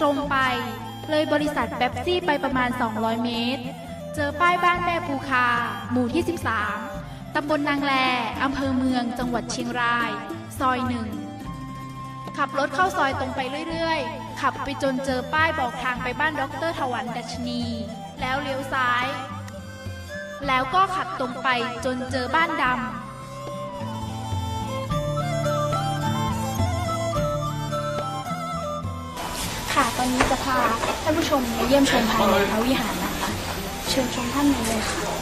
ตรงไป เลยบริษัทแป๊บซี่ไปประมาณ 200 เมตร เจอป้ายบ้านแม่ภูคา หมู่ที่ 13 ตำบลนางแลอำเภอเมือง จังหวัดเชียงราย ซอยหนึ่ง ขับรถเข้าซอยตรงไปเรื่อยๆ ขับไปจนเจอป้ายบอกทางไปบ้านด็อกเตอร์ถวันดัชนี แล้วเลี้ยวซ้าย แล้วก็ขับตรงไปจนเจอบ้านดำ ค่ะ ตอนนี้จะพาท่านผู้ชมมาเยี่ยมชมภายในพระวิหารนะคะ เชิญชมท่านในเลยค่ะ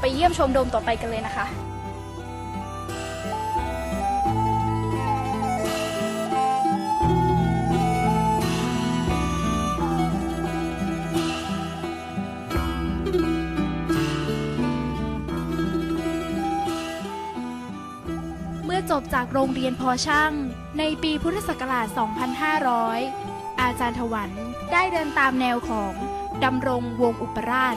ไปเยี่ยมชมโดมต่อไปกันเลยนะคะเมื่อจบจากโรงเรียนพอช่าง ในปีพุทธศักราช 2500 อาจารย์ถวันได้เดินตามแนวของดำรงวงอุปราช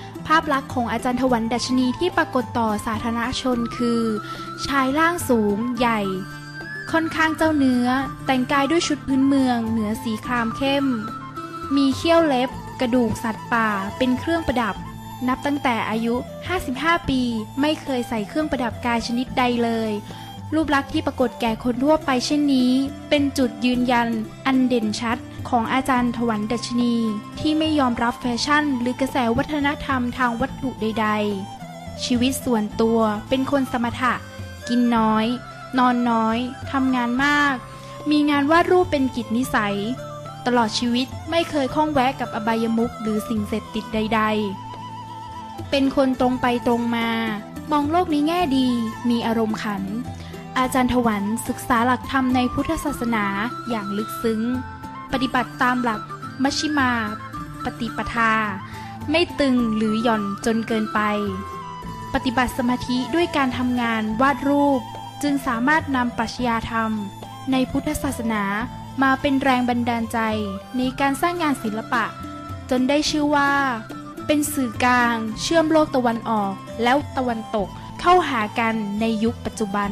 าพลักษณ์ของอาจารย์ถวันดัชนีที่ปรากฏต่อสาธารณชนคือ ชายร่างสูงใหญ่ ค่อนข้างเจ้าเนื้อ แต่งกายด้วยชุดพื้นเมือง เหนือสีครามเข้ม มีเขี้ยวเล็บ กระดูกสัตว์ป่า เป็นเครื่องประดับ นับตั้งแต่อายุ 55 ปี ไม่เคยใส่เครื่องประดับกายชนิดใดเลย รูปลักษณ์ที่ปรากฏแก่คนทั่วไปเช่นนี้ เป็นจุดยืนยัน อันเด่นชัดของอาจารย์ถวันดัชนี ที่ไม่ยอมรับแฟชั่น หรือกระแสวัฒนธรรมทางวัตถุใด ๆ ชีวิตส่วนตัวเป็นคนสมถะ กินน้อย นอนน้อยทำงานมาก มีงานวาดรูปเป็นกิจนิสัย ตลอดชีวิตไม่เคยข้องแวะกับอบายมุขหรือสิ่งเสพติดใด ๆ เป็นคนตรงไปตรงมา มองโลกในแง่ดี มีอารมณ์ขัน อาจารย์ถวันศึกษาหลักธรรมในพุทธศาสนาอย่างลึกซึ้ง ปฏิบัติตามหลักมัชชิมา ปฏิปทา ไม่ตึงหรือหย่อนจนเกินไป ปฏิบัติสมาธิด้วยการทำงานวาดรูป จึงสามารถนำปรัชญาธรรม ในพุทธศาสนามาเป็นแรงบันดาลใจในการสร้างงานศิลปะ จนได้ชื่อว่า เป็นสื่อกลางเชื่อมโลกตะวันออกแล้วตะวันตกเข้าหากันในยุคปัจจุบัน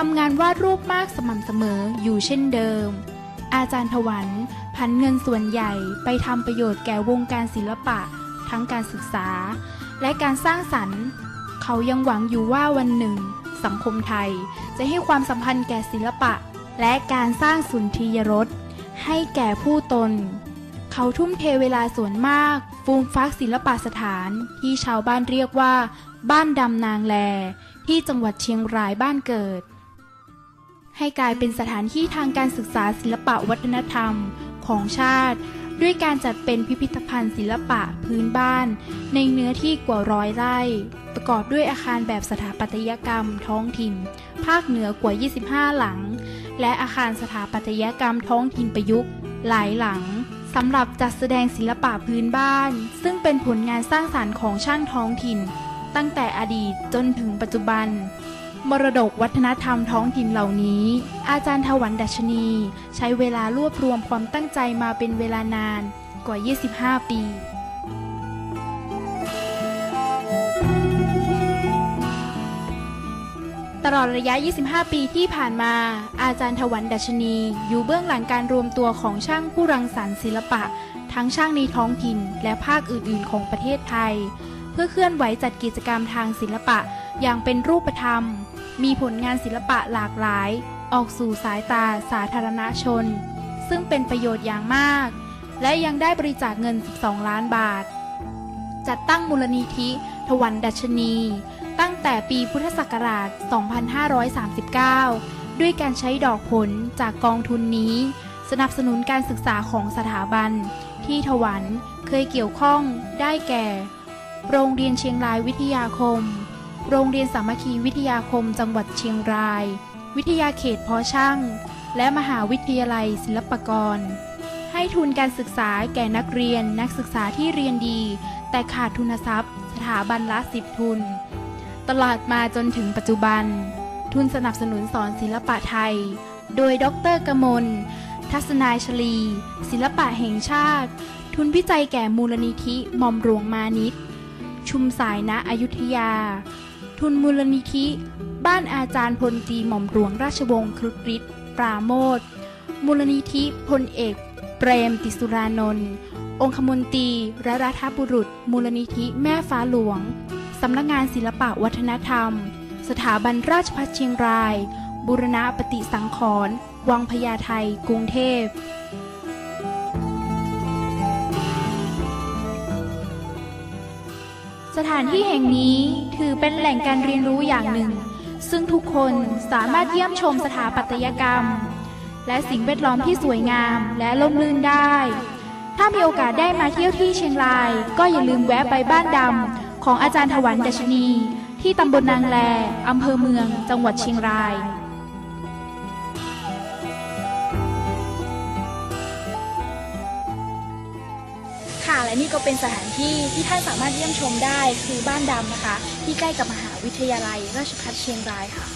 ทำงานวาดรูปมากสม่ำเสมออยู่เช่นเดิม อาจารย์ถวันพันเงินส่วนใหญ่ไปทำประโยชน์แก่วงการศิลปะ ทั้งการศึกษา และการสร้างสรรค์ เขายังหวังอยู่ว่าวันหนึ่ง สังคมไทยจะให้ความสำคัญแก่ศิลปะ และการสร้างสุนทรียรสให้แก่ผู้ตน เขาทุ่มเทเวลาส่วนมาก ฟูมฟักศิลปะสถานที่ชาวบ้านเรียกว่า บ้านดำนางแล ที่จังหวัดเชียงรายบ้านเกิด ให้กลายเป็นสถานที่ทางการศึกษาศิลปะวัฒนธรรมของชาติ ด้วยการจัดเป็นพิพิธภัณฑ์ศิลปะพื้นบ้าน ในเนื้อที่กว่าร้อยไร่ ประกอบด้วยอาคารแบบสถาปัตยกรรมท้องถิ่น ภาคเหนือกว่า 25 หลัง และอาคารสถาปัตยกรรมท้องถิ่นประยุกต์ หลายหลังสำหรับจัดแสดงศิลปะพื้นบ้าน ซึ่งเป็นผลงานสร้างสรรค์ของช่างท้องถิ่น ตั้งแต่อดีตจนถึงปัจจุบัน มรดกวัฒนธรรมท้องถิ่นเหล่านี้ อาจารย์ถวันดัชนี ใช้เวลารวบรวมความตั้งใจมาเป็นเวลานานกว่า 25 ปีตลอดระยะ 25 ปีที่ผ่านมา อาจารย์ถวันดัชนี อยู่เบื้องหลังการรวมตัวของช่างผู้รังสรรค์ศิลปะ ทั้งช่างในท้องถิ่น และภาคอื่น ๆ ของประเทศไทย เพื่อเคลื่อนไหวจัดกิจกรรมทางศิลปะอย่างเป็นรูปธรรม มีผลงานศิลปะหลากหลาย ออกสู่สายตาสาธารณชน ซึ่งเป็นประโยชน์อย่างมาก และยังได้บริจาคเงิน 12 ล้านบาท จัดตั้งมูลนิธิถวันดัชนี ตั้งแต่ปีพุทธศักราช 2539 ด้วยการใช้ดอกผลจากกองทุนนี้ สนับสนุนการศึกษาของสถาบัน ที่ถวันเคยเกี่ยวข้องได้แก่ โรงเรียนเชียงรายวิทยาคม โรงเรียนสามัคคีวิทยาคมจังหวัดเชียงราย วิทยาเขตพอช่าง และมหาวิทยาลัยศิลปากร ให้ทุนการศึกษาแก่นักเรียนนักศึกษาที่เรียนดี แต่ขาดทุนทรัพย์ สถาบันละสิบทุน ตลอดมาจนถึงปัจจุบัน ทุนสนับสนุนสอนศิลปะไทย โดยดรกมล ทัศนายชลี ศิลปะแห่งชาติ ทุนวิจัยแก่มูลนิธิมอมหลวงมานิตชุมสายณอยุธยา ทุนมูลนิธิ บ้านอาจารย์พลตีหม่อมหลวงราชวงศ์ครุฑฤทธิ์ปราโมทมูลนิธิพลเอก เปรมติสุรานนท์องคมนตรีและรัฐบุรุษ มูลนิธิแม่ฟ้าหลวง สำนักงานศิลปะวัฒนธรรม สถาบันราชภัฏเชียงรายบุรณะปฏิสังขรณ์วังพญาไทกรุงเทพ สถานที่แห่งนี้ถือเป็นแหล่งการเรียนรู้อย่างหนึ่ง ซึ่งทุกคนสามารถเยี่ยมชมสถาปัตยกรรม และสิ่งแวดล้อมที่สวยงามและล่มลื่นได้ ถ้ามีโอกาสได้มาเที่ยวที่เชียงราย ก็อย่าลืมแวะไปบ้านดำของอาจารย์ถวันดัชนี ที่ตำบลนางแลอำเภอเมือง จังหวัดเชียงราย และนี่ก็เป็นสถานที่ที่ท่านสามารถเยี่ยมชมได้คือบ้านดำนะคะ ที่ใกล้กับมหาวิทยาลัยราชภัฏเชียงรายค่ะ